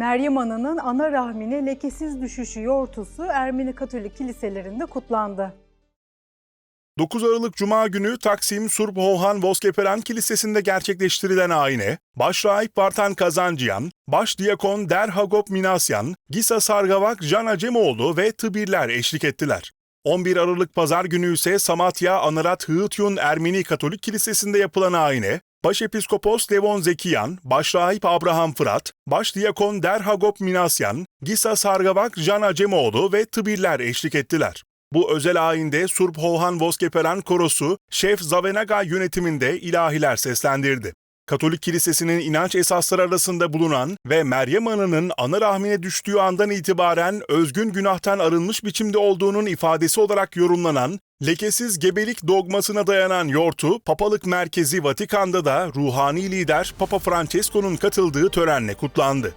Meryem Ana'nın ana rahmine lekesiz düşüşü yortusu Ermeni Katolik kiliselerinde kutlandı. 9 Aralık Cuma günü Taksim Surp Hohan Voskeperen Kilisesi'nde gerçekleştirilen ayine, Başrahip Vartan Kazancıyan, Baş Diyakon Derhagop Minasyan, Gisa Sargavak Can Acemoğlu ve tıbirler eşlik ettiler. 11 Aralık Pazar günü ise Samatya Anarat Hığıtyun Ermeni Katolik Kilisesi'nde yapılan ayine, Başepiskopos Levon Zekiyan, Başrahip Abraham Fırat, Başdiyakon Derhagop Minasyan, Gisa Sargavak Can Acemoğlu ve tıbirler eşlik ettiler. Bu özel ayinde Surp Hohan Voskeperen Korosu, Şef Zavenaga yönetiminde ilahiler seslendirdi. Katolik Kilisesi'nin inanç esasları arasında bulunan ve Meryem Ana'nın ana rahmine düştüğü andan itibaren özgün günahtan arınmış biçimde olduğunun ifadesi olarak yorumlanan, lekesiz gebelik dogmasına dayanan yortu, Papalık Merkezi Vatikan'da da ruhani lider Papa Francesco'nun katıldığı törenle kutlandı.